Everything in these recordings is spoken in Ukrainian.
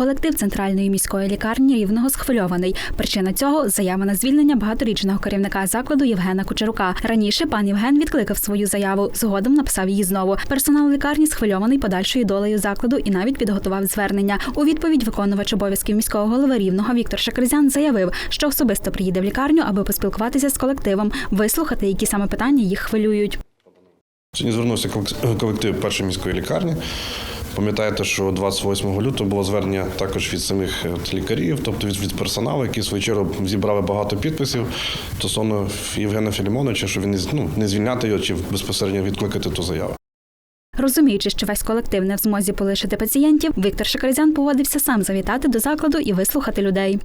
Колектив центральної міської лікарні рівного схвильований. Причина цього заява на звільнення багаторічного керівника закладу Євгена Кучерука. Раніше пан Євген відкликав свою заяву. Згодом написав її знову. Персонал лікарні схвильований подальшою долею закладу і навіть підготував звернення. У відповідь виконувач обов'язків міського голови рівного Віктор Шакризян заявив, що особисто приїде в лікарню, аби поспілкуватися з колективом, вислухати, які саме питання їх хвилюють. Сьогодні звернувся колек- колектив першої міської лікарні. Пам'ятаєте, що 28 лютого було звернення також від самих е, лікарів, тобто від, від персоналу, які свою чергу зібрали багато підписів стосовно Євгена Філімоновича, що він ну, не звільняти його чи безпосередньо відкликати ту заяву. Розуміючи, що весь колектив не в змозі полишити пацієнтів, Віктор Шакризян поводився сам завітати до закладу і вислухати людей.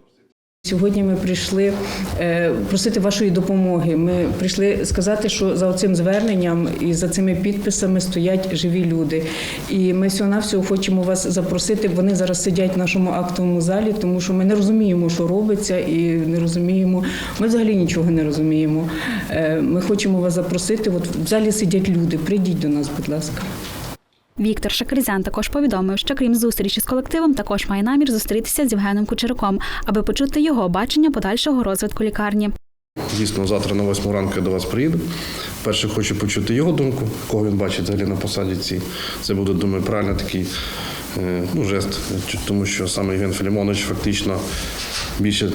Сьогодні ми прийшли е, просити вашої допомоги. Ми прийшли сказати, що за цим зверненням і за цими підписами стоять живі люди. І ми всього навсього хочемо вас запросити. Вони зараз сидять в нашому актовому залі, тому що ми не розуміємо, що робиться, і не розуміємо. Ми взагалі нічого не розуміємо. Е, Ми хочемо вас запросити. От в залі сидять люди. Прийдіть до нас, будь ласка. Віктор Шакризян також повідомив, що крім зустрічі з колективом, також має намір зустрітися з Євгеном Кучеруком, аби почути його бачення подальшого розвитку лікарні. Дійсно, завтра на 8 ранку я до вас приїду. Перше хочу почути його думку, кого він бачить взагалі на посаді цій. Це буде, думаю, правильно такий е, ну, жест, тому що саме Євген Філімонович фактично більше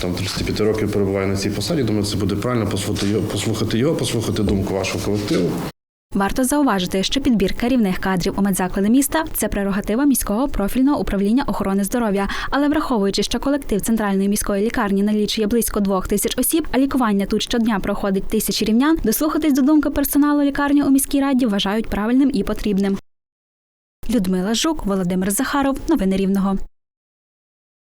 там, 35 років перебуває на цій посаді. Думаю, це буде правильно послухати його, послухати його, послухати думку вашого колективу. Варто зауважити, що підбір керівних кадрів у медзаклади міста це прерогатива міського профільного управління охорони здоров'я. Але враховуючи, що колектив центральної міської лікарні налічує близько двох тисяч осіб, а лікування тут щодня проходить тисячі рівнян, дослухатись до думки персоналу лікарні у міській раді вважають правильним і потрібним. Людмила Жук, Володимир Захаров. Новини Рівного.